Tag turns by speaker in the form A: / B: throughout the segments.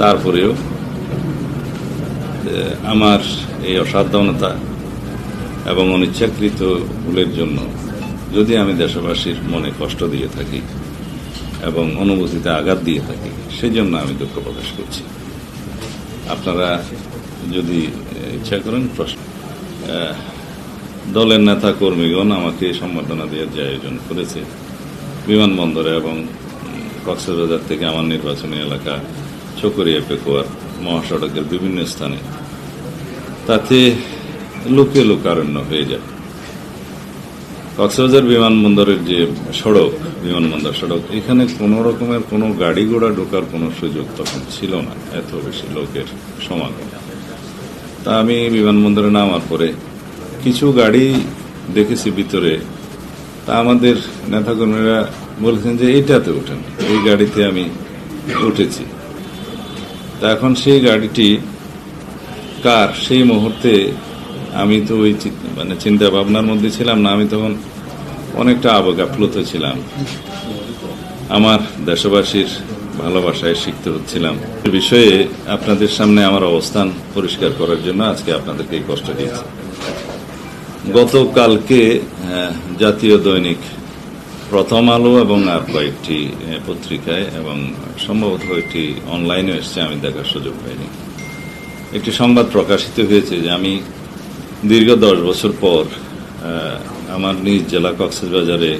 A: তারপরেও আমার এই অসাবধানতা এবং অনিচ্ছাকৃত ভুলের জন্য যদি আমি দেশবাসীর মনে কষ্ট দিয়ে থাকি এবং অনুভূতিতে আঘাত দিয়ে থাকি সেই জন্য আমি দুঃখ প্রকাশ করছি। আপনারা যদি ইচ্ছা করেন প্রশ্ন দলের নেতা কর্মীগণ আমাকে সম্বর্ধনা দেওয়ার যে আয়োজন করেছে, বিমানবন্দরে এবং কক্সবাজার থেকে আমার নির্বাচনী এলাকা চকরিয়া পেকুয়ার মহাসড়কের বিভিন্ন স্থানে। তাতে লোকে লোকারণ্য হয়ে যায়। কক্সবাজার বিমানবন্দরের যে সড়ক, বিমানবন্দর সড়ক, এখানে কোনো রকমের কোনো গাড়ি ঘোড়া ঢোকার কোনো সুযোগ তখন ছিল না, এত বেশি লোকের সমাগম। তা আমি বিমানবন্দরে নামার পরে কিছু গাড়ি দেখেছি ভিতরে। তা আমাদের নেতাকর্মীরা বলেছেন যে এইটাতে ওঠেন। এই গাড়িতে আমি উঠেছি। তা এখন সেই গাড়িটি কার? সেই মুহূর্তে আমি তো ওই মানে চিন্তা ভাবনার মধ্যে ছিলাম না, আমি তখন অনেকটা আবেগ আপ্লুত ছিলাম। আমার দেশবাসীর ভালোবাসায় শিখতে হচ্ছিলাম। এ বিষয়ে আপনাদের সামনে আমার অবস্থান পরিষ্কার করার জন্য আজকে আপনাদেরকে এই কষ্ট দিয়েছি। গতকালকে জাতীয় দৈনিক প্রথম আলো এবং আর কয়েকটি পত্রিকায় এবং সম্ভবত একটি অনলাইনে এসছে, আমি দেখার সুযোগ পাইনি। একটি সংবাদ প্রকাশিত হয়েছে যে আমি দীর্ঘ দশ বছর পর আমার নিজ জেলা কক্সবাজারে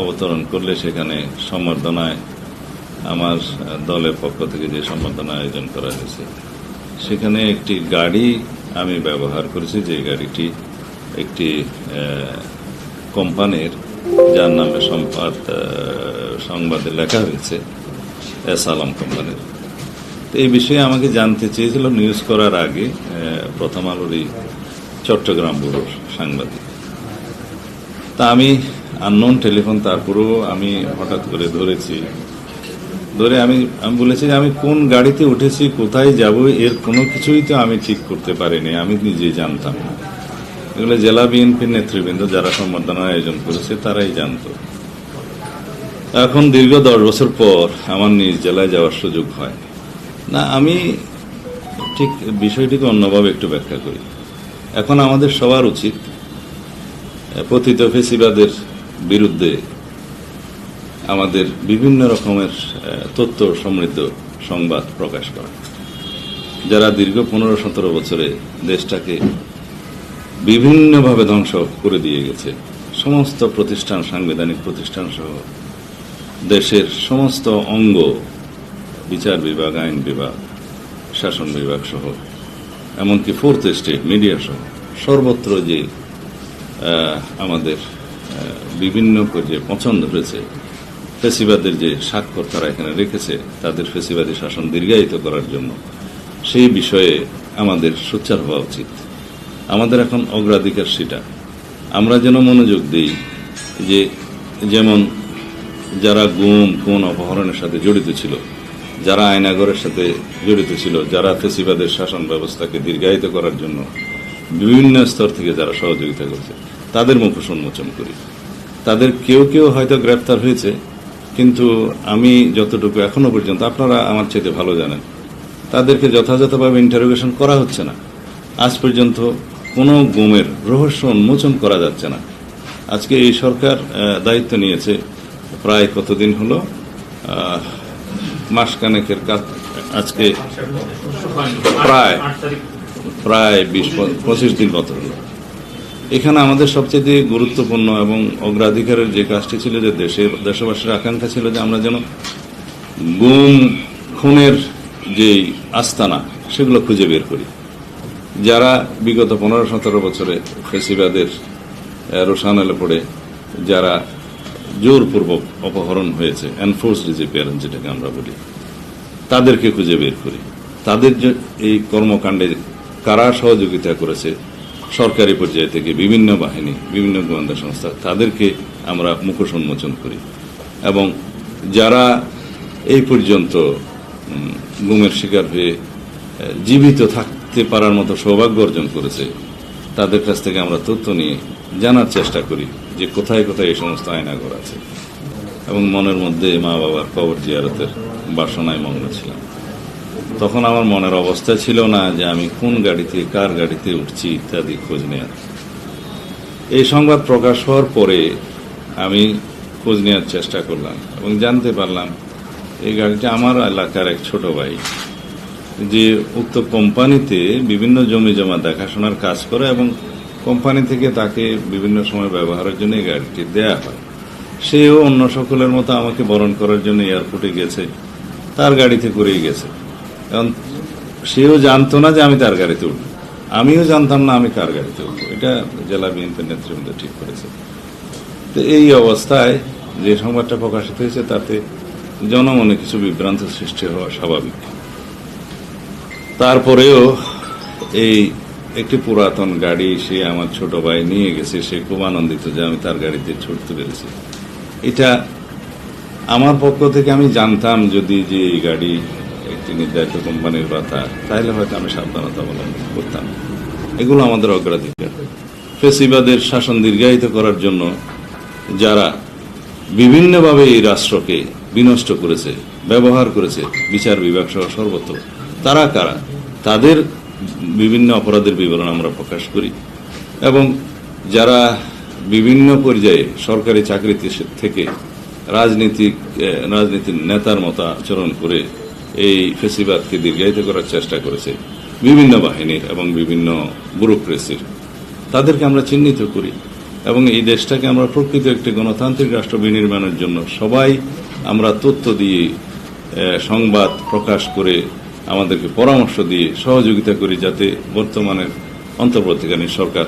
A: অবতরণ করলে সেখানে সম্বর্ধনায় আমার দলের পক্ষ থেকে যে সম্বর্ধনা আয়োজন করা হয়েছে, সেখানে একটি গাড়ি আমি ব্যবহার করেছি, যে গাড়িটি একটি কোম্পানির যার নামে সম্পাদ সংবাদে লেখা হয়েছে, এস আলম কোম্পানির। তো এই বিষয়ে আমাকে জানতে চেয়েছিল নিউজ করার আগে প্রথম আলোরই চট্টগ্রাম ব্যুরোর সাংবাদিক। তা আমি আননোন টেলিফোন তারপরেও আমি হঠাৎ করে ধরেছি। ধরে আমি আমি বলেছি যে আমি কোন গাড়িতে উঠেছি, কোথায় যাব, এর কোনো কিছুই তো আমি ঠিক করতে পারিনি, আমি নিজেই জানতাম না। এগুলো জেলা বিএনপির নেতৃবৃন্দ যারা সম্বর্ধনার আয়োজন করেছে, তারাই জানতো। এখন দীর্ঘ দশ বছর পর আমার নিজ জেলায় যাওয়ার সুযোগ হয়। না, আমি ঠিক বিষয়টিকে অন্যভাবে একটু ব্যাখ্যা করি। এখন আমাদের সবার উচিত পতিত ফেসিবাদের বিরুদ্ধে আমাদের বিভিন্ন রকমের তথ্য সমৃদ্ধ সংবাদ প্রকাশ করা। যারা দীর্ঘ পনেরো সতেরো বছরে দেশটাকে বিভিন্নভাবে ধ্বংস করে দিয়ে গেছে। সমস্ত প্রতিষ্ঠান, সাংবিধানিক প্রতিষ্ঠান সহ দেশের সমস্ত অঙ্গ, বিচার বিভাগ, আইন বিভাগ, শাসন বিভাগ সহ, এমনকি ফোর্থ স্টেট মিডিয়া সহ, সর্বত্র যে আমাদের বিভিন্ন যে পছন্দ হয়েছে, ফেসিবাদের যে স্বাক্ষর তারা এখানে রেখেছে, তাদের ফেসিবাদী শাসন দীর্ঘায়িত করার জন্য, সেই বিষয়ে আমাদের সোচ্চার হওয়া উচিত। আমাদের এখন অগ্রাধিকার সেটা। আমরা যেন মনোযোগ দিই যে যেমন যারা গুম, খুন, অপহরণের সাথে জড়িত ছিল, যারা আয়নাগরের সাথে জড়িত ছিল, যারা ফেসিবাদের শাসন ব্যবস্থাকে দীর্ঘায়িত করার জন্য বিভিন্ন স্তর থেকে যারা সহযোগিতা করছে, তাদের মুখোশ উন্মোচন করি। তাদের কেউ কেউ হয়তো গ্রেপ্তার হয়েছে, কিন্তু আমি যতটুকু এখনও পর্যন্ত, আপনারা আমার চেয়ে ভালো জানেন, তাদেরকে যথাযথভাবে ইন্টারোগেশন করা হচ্ছে না। আজ পর্যন্ত কোনো গুমের রহস্য উন্মোচন করা যাচ্ছে না। আজকে এই সরকার দায়িত্ব নিয়েছে। প্রায় কতদিন হলো? আহ, মাসখানেকের কাজ আজকে প্রায় প্রায় বিশ পঁচিশ দিন মতো হলো। এখানে আমাদের সবচেয়ে গুরুত্বপূর্ণ এবং অগ্রাধিকারের যে কাজটি ছিল যে দেশের দেশবাসীর আকাঙ্ক্ষা ছিল যে আমরা যেন গুম খুনের যে আস্তানা সেগুলো খুঁজে বের করি। যারা বিগত পনেরো সতেরো বছরে ফেসিবাদের রোশানালে পড়ে, যারা জোরপূর্বক অপহরণ হয়েছে এনফোর্স ডিসিপিয়ারেন্স যেটাকে আমরা বলি, তাদেরকে খুঁজে বের করি। তাদের এই কর্মকাণ্ডে কারা সহযোগিতা করেছে, সরকারি পর্যায়ে থেকে বিভিন্ন বাহিনী, বিভিন্ন গোয়েন্দা সংস্থা, তাদেরকে আমরা মুখোশ উন্মোচন করি। এবং যারা এই পর্যন্ত গুমের শিকার হয়ে জীবিত জীবিত থাকতে পারার মতো সৌভাগ্য অর্জন করেছে। তাদের কাছ থেকে আমরা তথ্য নিয়ে জানার চেষ্টা করি যে কোথায় কোথায় এই সমস্ত আয়নাঘর আছে। এবং মনের মধ্যে মা বাবার কবর জিয়ারতের বাসনায় মগ্ন ছিলাম। তখন আমার মনের অবস্থা ছিল না যে আমি কোন গাড়িতে, কার গাড়িতে উঠছি ইত্যাদি খোঁজ নেওয়ার এই সংবাদ প্রকাশ হওয়ার পরে আমি খোঁজ নেওয়ার চেষ্টা করলাম এবং জানতে পারলাম এই গাড়িটা আমার এলাকার এক ছোট ভাই। যে উক্ত কোম্পানিতে বিভিন্ন জমি জমা দেখাশোনার কাজ করে এবং কোম্পানি থেকে তাকে বিভিন্ন সময় ব্যবহারের জন্য এই গাড়িটি দেয়া হয়। সেও অন্য সকলের মতো আমাকে বরণ করার জন্য এয়ারপোর্টে গেছে, তার গাড়িতে করেই গেছে। কারণ সেও জানতো না যে আমি তার গাড়িতে উঠব। আমিও জানতাম না আমি কার গাড়িতে উঠবো। এটা জেলা বিএনপির নেতৃবৃন্দ ঠিক করেছে। তো এই অবস্থায় যে সংবাদটা প্রকাশিত হয়েছে, তাতে জনমনে কিছু বিভ্রান্ত সৃষ্টি হওয়া স্বাভাবিক। তারপরেও এই একটি পুরাতন গাড়ি সে আমার ছোট ভাই নিয়ে গেছে, সে খুব আনন্দিত যে আমি তার গাড়িতে ছুটতে পেরেছি। এটা আমার পক্ষ থেকে আমি জানতাম যদি যে এই গাড়ি একটি নির্ধারিত কোম্পানির তার, তাহলে হয়তো আমি সাবধানতা অবলম্বন করতাম। এগুলো আমাদের অগ্রাধিকার। ফেসিবাদের শাসন দীর্ঘায়িত করার জন্য যারা বিভিন্নভাবে এই রাষ্ট্রকে বিনষ্ট করেছে, ব্যবহার করেছে, বিচার বিভাগ সহ সর্বত্র, তারা কারা? তাদের বিভিন্ন অপরাধের বিবরণ আমরা প্রকাশ করি। এবং যারা বিভিন্ন পর্যায়ে সরকারি চাকরিতে থেকে রাজনীতিক রাজনীতির নেতার মতো আচরণ করে এই ফেসিবাদকে দীর্ঘায়িত করার চেষ্টা করেছে বিভিন্ন বাহিনীর এবং বিভিন্ন ব্যুরোক্রেসির। তাদেরকে আমরা চিহ্নিত করি এবং এই দেশটাকে আমরা প্রকৃত একটি গণতান্ত্রিক রাষ্ট্র বিনির্মাণের জন্য সবাই আমরা তথ্য দিয়ে সংবাদ প্রকাশ করে আমাদেরকে পরামর্শ দিয়ে সহযোগিতা করি যাতে বর্তমানের অন্তর্বর্তীকালীন সরকার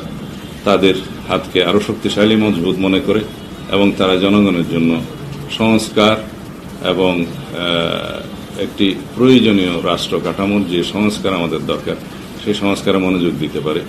A: তাদের হাতকে আরও শক্তিশালী, মজবুত মনে করে এবং তারা জনগণের জন্য সংস্কার এবং একটি প্রয়োজনীয় রাষ্ট্র কাঠামোর যে সংস্কার আমাদের দরকার, সেই সংস্কারে মনোযোগ দিতে পারে।